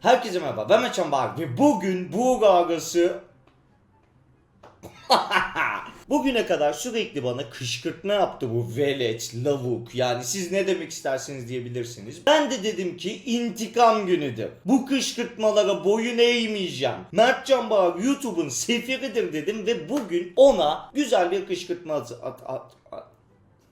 Herkese merhaba ben Meçhan Bahar ve bugün bu gagası Bugüne kadar sürekli bana kışkırtma yaptı bu velet, lavuk yani siz ne demek isterseniz diyebilirsiniz. Ben de dedim ki intikam günüdür. Bu kışkırtmalara boyun eğmeyeceğim. Mertcan Bahar YouTube'un sefiridir dedim ve bugün ona güzel bir kışkırtma at- at- at-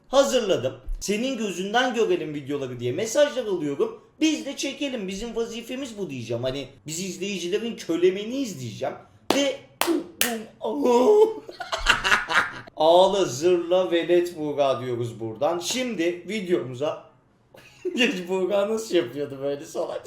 hazırladım. Senin gözünden görelim videoları diye mesajlar alıyorum. Biz de çekelim. Bizim vazifemiz bu diyeceğim. Hani biz izleyicilerin kölemeniyiz diyeceğim. Ve Ağla zırla velet Buğra diyoruz buradan. Şimdi videomuza Geç Buğra nasıl yapıyordu böyle salak?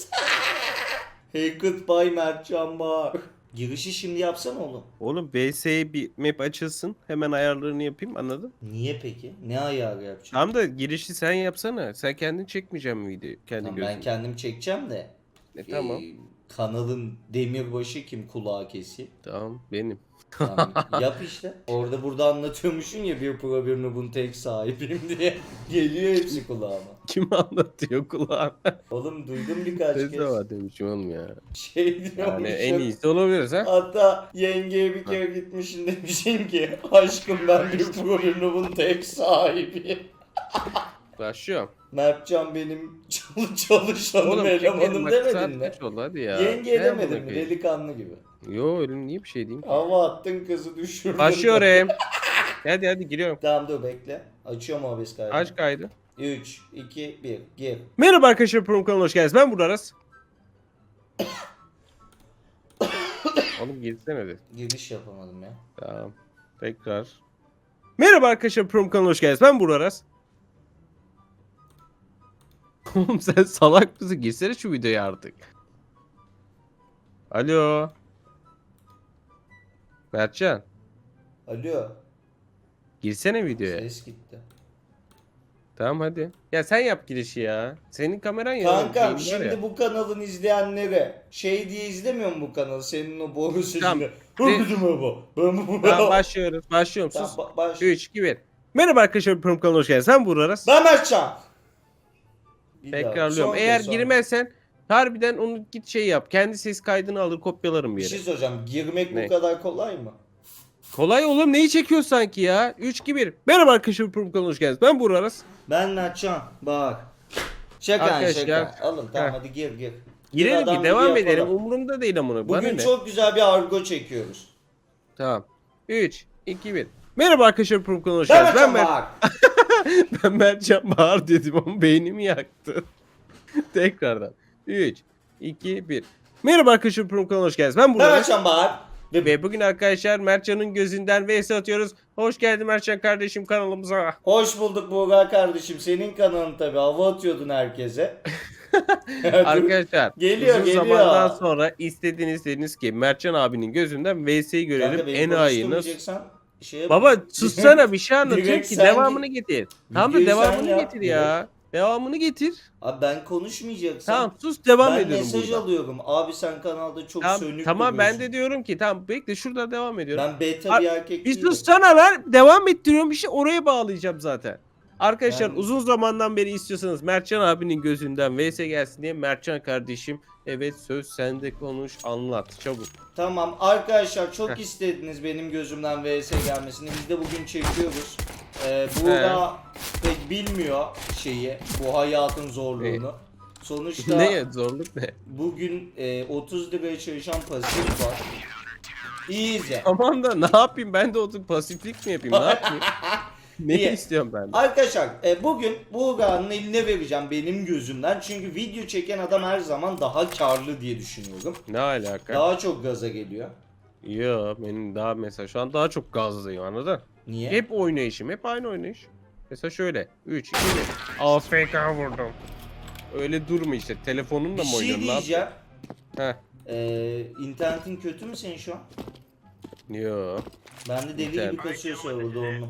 hey goodbye Mertcan Bağ. Girişi şimdi yapsana oğlum. Oğlum VS'ye bir map açılsın. Hemen ayarlarını yapayım anladın? Niye peki? Ne ayarı yapacağım? Tamam da girişi sen yapsana. Sen kendin çekmeyeceksin videoyu. Kendi Tamam, gözünle. ben kendim çekeceğim de. E, tamam. Ee, kanalın demirbaşı kim kulağı keseyim. Tamam benim. Tamam, yap işte. Orada burada anlatıyormuşsun ya bir pro bir noob'un tek sahibiyim diye. Geliyor hepsi kulağıma. Kim anlatıyor kulağına? Oğlum duydum birkaç Ne kez. zaman demişim oğlum ya. Şey diyormuşum. Yani en iyisi olabilir ha. Hatta yengeye bir kere gitmişim demişim ki aşkım ben bir pro bir noob'un tek sahibiyim. Başlıyorum. Mertcan benim çal- çalışanım Oğlum elemanım demedin mi? oldu hadi ya. Yenge Ne demedin mi? Delikanlı gibi. Yo öyle niye bir şey diyeyim ki? Hava attın kızı düşürdün. Başlıyorum. hadi hadi giriyorum. Tamam dur bekle. Açıyorum OBS kaydı. Aç kaydı. 3, 2, 1, gir. Merhaba arkadaşlar Prom kanalına hoş geldiniz. Ben Burak Aras. Oğlum girsene de. Giriş yapamadım ya. Tamam. Tekrar. Merhaba arkadaşlar Prom kanalına hoş geldiniz. Ben Burak Aras. Oğlum sen salak mısın? Girsene şu videoya artık. Alo. Mertcan. Alo. Girsene videoya. Ses gitti. Tamam hadi. Ya sen yap girişi ya. Senin kameran ya. Kankam ya. şimdi bu kanalın izleyenleri şey diye izlemiyor mu bu kanalı? Senin o boru sesini. Tamam. Bu. Tamam başlıyoruz. Başlıyorum Tamam, sus. ba- baş. 3, 2, 1. Merhaba arkadaşlar Prom kanalına hoş geldiniz. Ben Burak Aras. Ben Mertcan. Bir daha, Tekrarlıyorum. son Eğer kez, girmezsen harbiden onu git şey yap. Kendi ses kaydını alır kopyalarım bir Bir yere. şey soracağım. Girmek Ne? bu kadar kolay mı? Kolay oğlum neyi çekiyorsun sanki ya? 3 2 1. Merhaba arkadaşlar Prom kanalına hoş geldiniz. Ben Burak Aras. Ben Mertcan. Bak. Şaka Arkadaşlar. şaka. Oğlum tamam Heh. hadi gir gir. Girelim bir devam video edelim. yapalım. Umurumda değil amına. Bana Bugün ne? çok güzel bir argo çekiyoruz. Tamam. 3 2 1. Merhaba arkadaşlar Prom kanalına hoş geldiniz. Ben, Mertcan Mer- ben Mertcan Bahar dedim ama beynimi yaktı. Tekrardan. 3 2 1. Merhaba arkadaşlar Prom kanalına hoş geldiniz. Ben Burak. Mertcan bak. Ve bugün arkadaşlar Mertcan'ın gözünden vs atıyoruz. Hoş geldin Mertcan kardeşim kanalımıza. Hoş bulduk Buğra kardeşim. Senin kanalın tabi. Hava atıyordun herkese. Arkadaşlar Geliyor, uzun geliyor. zamandan sonra istediğiniz dediniz ki Mertcan abinin gözünden VS'yi görelim. En ayı nasıl? konuşturmayacaksan şey Baba sussana bir şey anlatıyorum Direkt ki sen devamını getir. Tamam da Videoyu sen devamını yap, getir ya. Devamını getir. Abi ben konuşmayacaksam. Tamam sus devam ben ediyorum mesaj burada. alıyorum. Abi sen kanalda çok Tamam, sönük tamam ben duruyorsun. de diyorum ki tamam bekle şurada devam ediyorum. Ben beta Abi, bir erkek Bir değilim. sussana lan devam ettiriyorum bir şey oraya bağlayacağım zaten. Arkadaşlar Ben- uzun zamandan beri istiyorsanız Mertcan abinin gözünden VS gelsin diye Mertcan kardeşim evet söz sende konuş anlat çabuk. Tamam arkadaşlar çok istediniz benim gözümden VS gelmesini. Biz de bugün çekiyoruz. Ee, Buğra pek bilmiyor şeyi, bu hayatın zorluğunu. Sonuçta ne zorluk ne? bugün e, 30 liraya çalışan pasif var. Easy. Tamam da ne yapayım ben de oturup pasiflik mi yapayım ne yapayım? ne istiyorum ben de? Arkadaşlar e, bugün Buğra'nın eline vereceğim benim gözümden. Çünkü video çeken adam her zaman daha karlı diye düşünüyorum. Ne alaka? Daha çok gaza geliyor. Yo benim daha mesela şu an daha çok gazlıyım anladın? Niye? Hep oynayışım hep aynı oynayış. Mesela şöyle 3 2 1 AFK vurdum. Öyle durma işte telefonunla Bir mı şey oynuyorsun? ne diyeceğim. yapıyorsun? Heh. Ee, internetin kötü mü senin şu an? Yo. Ben de deli gibi kasıyor serverda onu.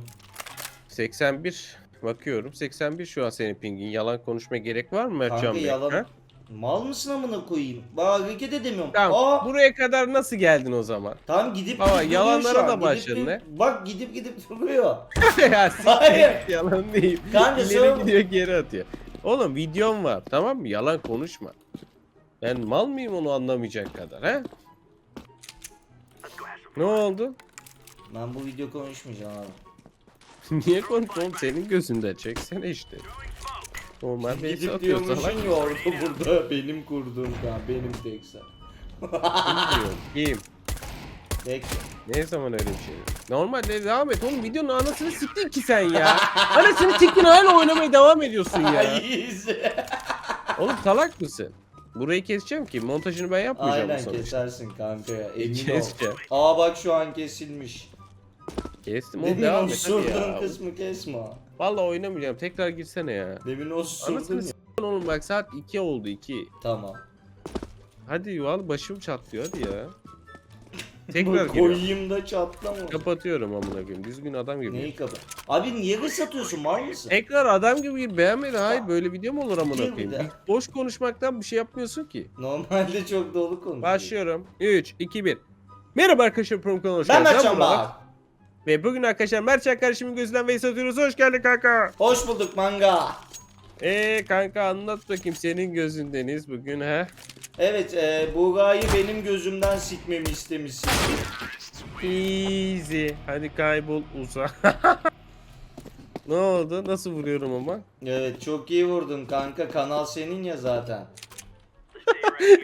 81 bakıyorum. 81 şu an senin pingin. Yalan konuşma gerek var mı Mertcan Kanka Bey? yalan. Ha? Mal mısın amına koyayım? Bak hareket edemiyorum. Tamam. Aa, Buraya kadar nasıl geldin o zaman? tamam gidip Baba, gidip yalanlara da an. başladın Gidip- ne? Bak gidip gidip duruyor. ya siktir Hayır. git, yalan değil. Kanka İleri sen- gidiyor geri atıyor. Oğlum videom var tamam mı? Yalan konuşma. Ben mal mıyım onu anlamayacak kadar he? Ne oldu? Ben bu video konuşmayacağım abi. Niye konuşuyorsun? Senin gözünde çeksene işte. Normal base Gidip atıyor salak. diyormuşsun ya orada burada benim kurduğum kan benim. Kim diyor? Kim? Ne zaman öyle bir şey? Normalde devam et oğlum videonun anasını siktin ki sen ya. Anasını siktin hala oynamaya devam ediyorsun ya. İyice. Oğlum salak mısın? Burayı keseceğim ki montajını ben yapmayacağım Aynen sonuçta. kesersin kanka ya emin ol. Keseceğim. Aa bak şu an kesilmiş. Kestim oğlum Demin devam et hadi surdun ya. kısmı kesme. Vallahi oynamayacağım tekrar girsene ya. Demin o surdun Anasını ya. s**tin oğlum bak saat 2 oldu 2. Tamam. Hadi vallahi başım çatlıyor hadi ya. Tekrar Bu giriyorum. koyayım da çatlama. Kapatıyorum amına koyayım. Düzgün adam gibi. Neyi kapat? Abi niye kız satıyorsun mal mısın? Tekrar adam gibi gir beğenmedi. Hayır böyle video mu olur amına Gir bir koyayım? Bir Boş konuşmaktan bir şey yapmıyorsun ki. Normalde çok dolu konuşuyor. Başlıyorum. 3 2 1. Merhaba arkadaşlar Prom kanalına hoş Ben geldiniz. Burak. Bahar. Ve bugün arkadaşlar Mertcan kardeşimin gözünden Veys atıyoruz. Hoş geldin kanka. Hoş bulduk manga. Eee kanka anlat bakayım senin gözündeniz bugün he. Evet e, Buğra'yı benim gözümden sikmemi istemişsin. Easy. Hadi kaybol uza. ne oldu? Nasıl vuruyorum ama? Evet çok iyi vurdun kanka kanal senin ya zaten.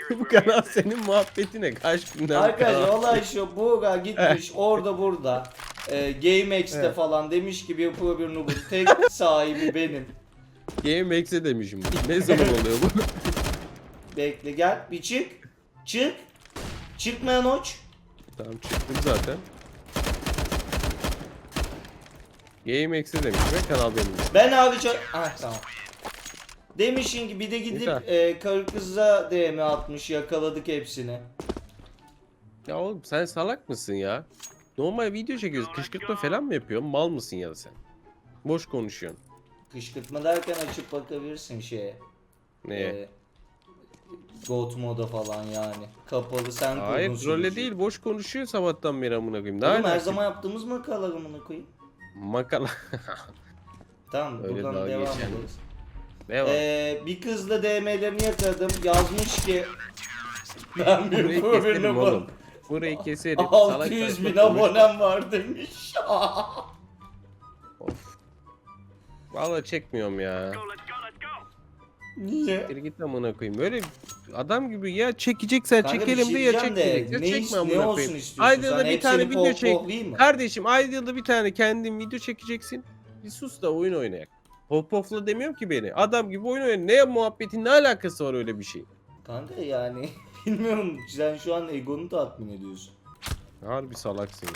Bu kanal senin muhabbetine kaç günden Arkadaşlar olay şu Buğra gitmiş orada burada e, GameX'te Evet. falan demiş ki bir pro bir noob'un tek sahibi benim. Game X'e demişim. Ne zaman oluyor bu? Bekle gel bir çık. Çık. Çıkmayan oç. tamam çıktım zaten. Game X'e demiş ve kanal benim. Ben hariç... Ah tamam. Demişin ki bir de gidip Güzel. e, karı kıza DM atmış yakaladık hepsini. Ya oğlum sen salak mısın ya? Normal video çekiyoruz. Kışkırtma falan mı yapıyorsun? Mal mısın ya sen? Boş konuşuyorsun. Kışkırtma derken açıp bakabilirsin şeye. Neye? E, God moda falan yani. Kapalı sen Hayır kurdun sürücüyü. değil boş konuşuyor sabahtan beri amına koyayım. Ne Oğlum her alakası? zaman yaptığımız makalar amına koyayım. Makala. Tamam Öyle buradan dalga devam geçelim. ederiz. Devam. Ee, bir kızla DM'lerini yakaladım. Yazmış ki ben bir Burayı oğlum. Burayı keserim. Salak 600 saçma bin konuş- abonem var demiş. Of. Vallahi çekmiyorum ya. Niye? Bir git amına koyayım. Böyle adam gibi ya çekeceksen Kanka bir çekelim şey de ya diyeceğim de, çekmeyeceksen ne, çekme is- ne amına olsun koyayım. istiyorsun? Ayda Sen da bir hepsini tane video pop çek. poplayayım mı? Kardeşim ayda yılda bir tane kendin video çekeceksin. Bir sus da oyun oynayak. Hop hopla demiyorum ki beni. Adam gibi oyun oynayak. Ne muhabbetin ne alakası var öyle bir şey? Kanka yani bilmiyorum sen şu an egonu tatmin ediyorsun. Harbi salaksın ya.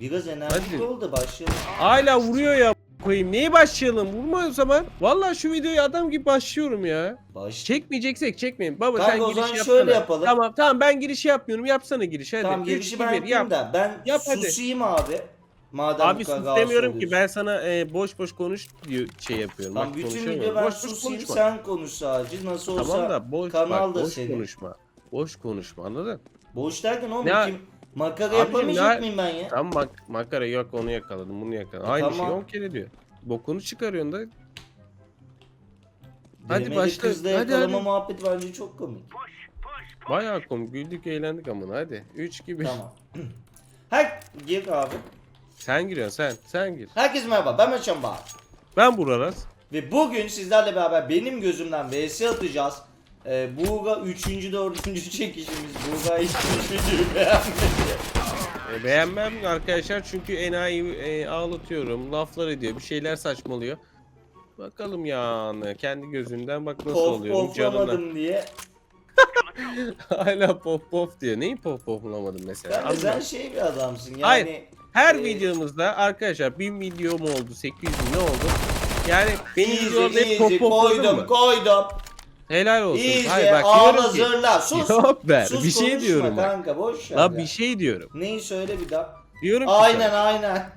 Biraz enerjik Hadi. ol da başlayalım. Hala vuruyor ya koyayım. Neyi başlayalım? Vurma o zaman. Vallahi şu videoyu adam gibi başlıyorum ya. Baş. Çekmeyeceksek çekmeyin. Baba Kanka, sen o zaman yapsana. şöyle yapalım. Tamam tamam ben girişi yapmıyorum. Yapsana girişi hadi. Tamam girişi ben yapayım yap. da ben Yap hadi. susayım abi. Madem Abi sus demiyorum ki ben sana e, boş boş konuş diyor şey yapıyorum. Lan Bak bütün konuşamıyorum. video ben boş susayım konuşma. sen konuş sadece. Nasıl olsa Tamam da boş kanal bak, da boş senin. konuşma. Boş konuşma anladın? Boş derken oğlum Ne- kim? Makara Abicim yapamayacak ne- mıyım ben ya? Tamam bak makara yok onu yakaladım bunu yakaladım. E, Aynı tamam. şeyi 10 kere diyor. Bokunu çıkarıyorsun da. Hadi Hadi başla. Kızla Hadi, yakalama hadi. muhabbeti bence çok komik. Bayağı komik güldük eğlendik amına hadi. 3 gibi. tamam. Her gir abi. Sen giriyorsun sen. Sen gir. Herkese merhaba ben Meçhan Bahar. Ben Buraras. Ve bugün sizlerle beraber benim gözümden vs atacağız. Ee, Buğra 3. 4. çekişimiz. Buğra ilk videoyu beğenmedi. E, beğenmem arkadaşlar çünkü enayi e, ağlatıyorum. Laflar ediyor. Bir şeyler saçmalıyor. Bakalım yani kendi gözünden bak nasıl Pof oluyorum canına. poflamadım diye. Hala pop pop diyor. Neyi pop poplamadım mesela? Sen Anlamadım. şey bir adamsın yani. Hayır. Her e, videomuzda arkadaşlar 1000 video mu oldu 800 bin ne oldu? Yani benim Easy videolarda hep pop popladım koydum mı? koydum. Helal olsun. Easy Hayır bak ağla diyorum ki. zırla sus. Cevap ver. Sus bir şey konuşma diyorum bak. kanka boş ver ya. bir şey diyorum. Neyi söyle bir daha. Diyorum ki Aynen sana, aynen.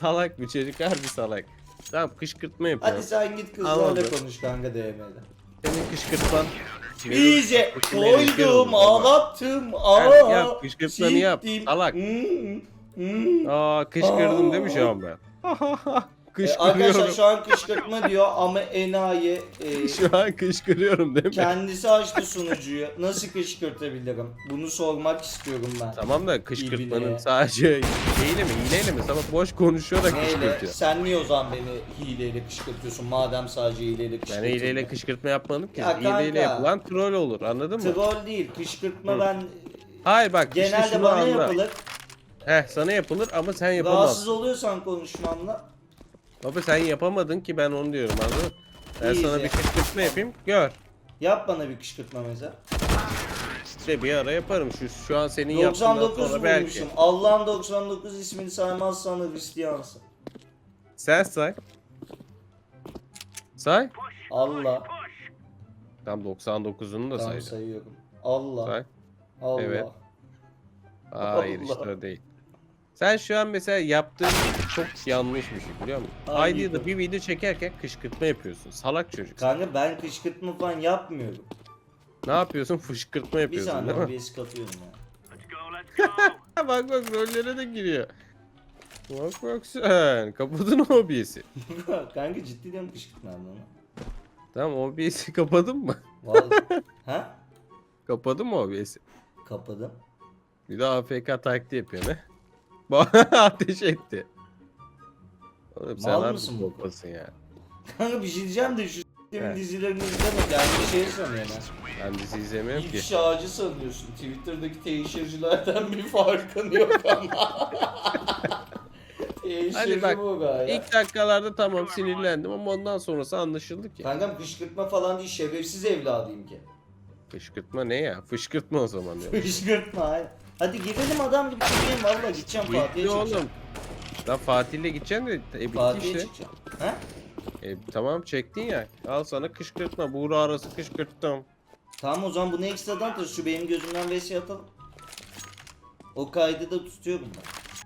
salak bir çocuk harbi salak. Tamam kışkırtma yapıyor. Hadi sen git kızlarla Anladım. konuş kanka DM'de. Senin kışkırtman. İyice koydum ağlattım aa. yap, kışkırtmanı yap, salak. Hmm, hmm. Aa kışkırdım değil mi şu an ben? E, Kışkırıyorum. arkadaşlar şu an kışkırtma diyor ama enayi e, Şu an kışkırıyorum değil mi? kendisi açtı sunucuyu. Nasıl kışkırtabilirim? Bunu sormak istiyorum ben. Tamam da kışkırtmanın sadece hileyle mi? Hileyle mi? Sana boş konuşuyor da Neyle? kışkırtıyor. Sen niye o zaman beni hileyle kışkırtıyorsun madem sadece hileyle Ben kışkırtıyorsun? hileyle kışkırtma yapmadım ki. Ya hileyle yapılan troll olur anladın mı? Troll değil kışkırtma Hı. ben Hayır bak işte genelde şunu bana anla. yapılır. Heh sana yapılır ama sen Rahatsız yapamazsın. oluyorsan konuşmamla Baba sen yapamadın ki ben onu diyorum anladın mı? Ben sana bir kışkırtma yapayım gör. yap bana bir kışkırtma mesela. İşte bir ara yaparım şu şu an senin yaptığından 99 sonra belki. bulmuşum. Allah'ın 99 ismini saymazsan Hristiyansın. Sen say. Say. Allah. Tam 99'unu da Tamam say. sayıyorum. Allah. Say. Allah. Evet. Hayır Allah. işte o değil. Sen şu an mesela yaptığın çok yanlış bir şey biliyor musun? Konu? da bir video çekerken kışkırtma yapıyorsun. Salak çocuk. Kanka ben kışkırtma falan yapmıyorum. Ne yapıyorsun? Fışkırtma Bir yapıyorsun saniye değil mi? OBS katıyorum ya. bak bak rollere de giriyor. Bak bak sen. Kapadın OBS'i. Kanka ciddi diyorum kışkırtma onu. Tamam OBS'i kapadın mı? Vallahi. ha? Kapadın mı OBS'i? Kapadım. Bir de AFK taklidi yapıyor ne? Ateş etti. Oğlum sen Mal harbi mısın bu? korkmasın ya. Kanka bir şey diyeceğim de şu s**timin Evet. dizilerini izleme. Yani bir şey sanıyorum ha. Ben dizi izlemiyorum ki. İlk ağacı sanıyorsun. Twitter'daki teşhircilerden bir farkın yok ama. Teşhirci Hadi bak, bu gayet. İlk dakikalarda tamam sinirlendim ama ondan sonrası anlaşıldı ki. Kankam kışkırtma falan değil şerefsiz evladıyım ki. Fışkırtma ne ya? Fışkırtma o zaman diyor. Kışkırtma hayır. Hadi girelim adam gibi çıkayım valla gideceğim Fatih'e Gitti çıkacağım. oğlum. Lan Fatih'le gideceksin de e, bitti Fatih'e işte. çıkacağım. Ha? E, tamam çektin ya. Al sana kışkırtma. Buğra arası kışkırttım. Tamam o zaman bunu ekstradan tut. Şu benim gözümden vs atalım. O kaydı da tutuyorum ben.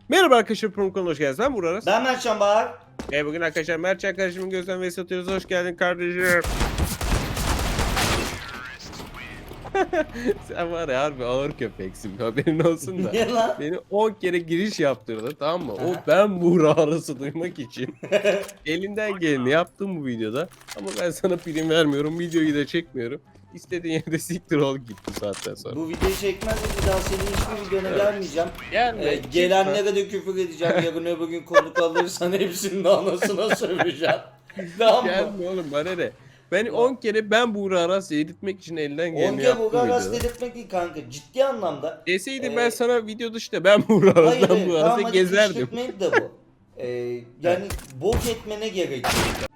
Merhaba arkadaşlar Promko'na hoş geldiniz. Ben Buğra Aras. Ben Mertcan Bahar. E, bugün arkadaşlar Mert arkadaşımın gözden vs atıyoruz. Hoş geldin kardeşim. Sen var ya harbi ağır köpeksin. Haberin olsun da. Niye lan? Beni 10 kere giriş yaptırdı tamam mı? O ben Buğra arası duymak için elinden geleni yaptım bu videoda. Ama ben sana prim vermiyorum. Videoyu da çekmiyorum. İstediğin yerde siktir ol git bu saatten sonra. Bu videoyu çekmezsem bir daha senin hiçbir videona gelmeyeceğim. Gelme. Ee, gelenlere de küfür edeceğim. Yarın öbür gün konuk alırsan hepsinin anasına söveceğim. tamam mı? Gelme oğlum bana ne? Ben 10 kere ben Buğra Aras'ı editmek için elinden geleni yaptım bu garas videoda. dedirtmek değil kanka. Ciddi anlamda. Deseydi Ee, ben sana video dışında ben Buğra Hayır Aras'tan hayır bu tamam gezerdim. kışkırtmayı da bu. Ee, yani bok etmene gerek yok.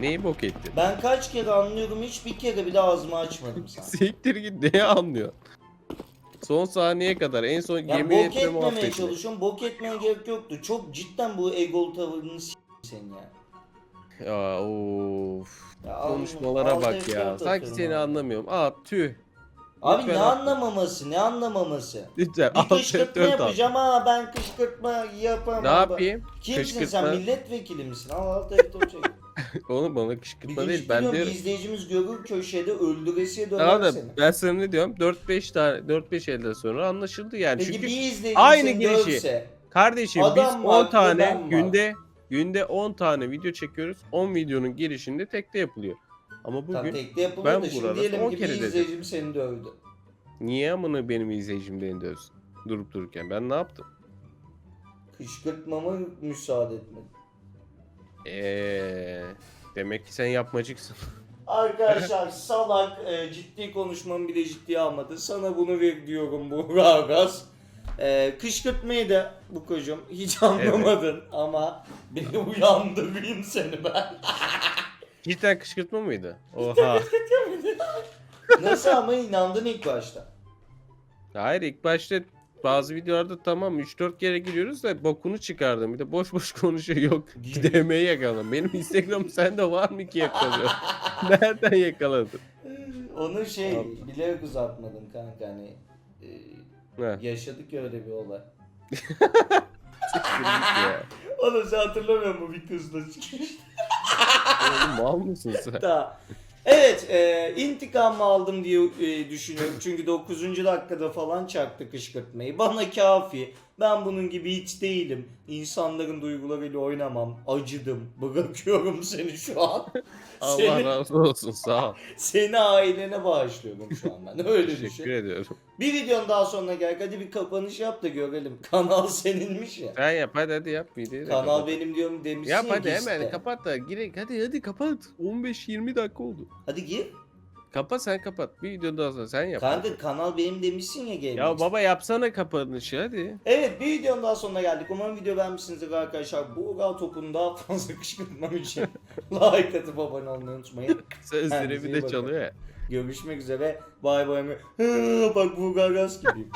Neyi bok ettin? Ben kaç kere anlıyorum hiçbir kere bile ağzımı açmadım sana. Siktir git neye anlıyor? Son saniyeye kadar en son Ya yemin bok etme etmemeye muhabbeti. çalışıyorum. Bok etmeye gerek yoktu. Çok cidden bu egolu tavırını s*** senin ya. Ya of. ya Konuşmalara altı bak F4 ya. Sanki seni abi. anlamıyorum. Aa tüh. Abi Lütfen ne atma. anlamaması ne anlamaması. Lütfen Bir kışkırtma F4 al. yapacağım ha ben kışkırtma yapamam. Ne yapayım? Kimsin Kışkırtma. sen milletvekili misin? Al alt F4 çek. Oğlum bana kışkırtma değil. Ben diyorum, diyorum. bir izleyicimiz görür köşede öldüresiye döner da seni. ben sana ne diyorum? 4-5 tane 4-5 elden sonra anlaşıldı yani. Peki Çünkü bir izleyicimiz aynı girişi. dövse. kardeşim Adam biz var, 10 tane ben var. Günde günde 10 tane video çekiyoruz. 10 videonun girişinde tekte yapılıyor. Ama Tam bugün tekte yapılıyor ben da şimdi diyelim ki bir kere dedim. izleyicim seni dövdü. niye amına benim izleyicim beni dövsün? Durup dururken ben ne yaptım? Kışkırtmama müsaade etmedi. Eee demek ki sen yapmacıksın. Arkadaşlar salak e, ciddi konuşmamı bile ciddiye almadı. Sana bunu ver diyorum bu Ragas. E, kışkırtmayı da bu kocam hiç anlamadın ama beni uyandırayım seni ben. Cidden kışkırtma mıydı? Oha. Nasıl ama inandın ilk başta. Hayır ilk başta bazı videolarda tamam 3-4 kere giriyoruz da bokunu çıkardım. Bir de boş boş konuşuyor yok. DM'yi yakaladım. Benim Instagram sende var mı ki yakalıyor? Nereden yakaladın? Onu şey Abi. bilerek uzatmadım kanka hani e, Ha, yaşadık ya öyle bir olay. ya. Oğlum sen hatırlamıyor musun bir kızla Oğlum mal mısın sen? Da. Evet, e, intikamımı aldım diye e, düşünüyorum. Çünkü 9. dakikada falan çaktı kışkırtmayı. Bana kafi. Ben bunun gibi hiç değilim. İnsanların duygularıyla oynamam. Acıdım. Bırakıyorum seni şu an. Allah seni, razı olsun sağ ol. seni ailene bağışlıyorum şu an ben. Öyle Teşekkür düşün. ediyorum. Bir videonun daha sonuna gel. Hadi bir kapanış yap da görelim. Kanal seninmiş ya. Sen yap hadi hadi yap videoyu Kanal kapat. benim diyorum demişsin Yap ya hadi hemen kapat da girek hadi hadi kapat. 15-20 dakika oldu. Hadi gir. Kapat sen kapat. Bir video daha sonra sen yap. Kanka kanal benim demişsin ya Gaming. Ya baba yapsana kapanışı hadi. Evet bir videonun daha sonuna geldik. Umarım video beğenmişsinizdir arkadaşlar. Bu topunu daha fazla kışkırtmam için like atıp abone olmayı unutmayın. Sözleri bir de çalıyor ya. Görüşmek üzere. Bay bay. Bak bu gagas gibiyim.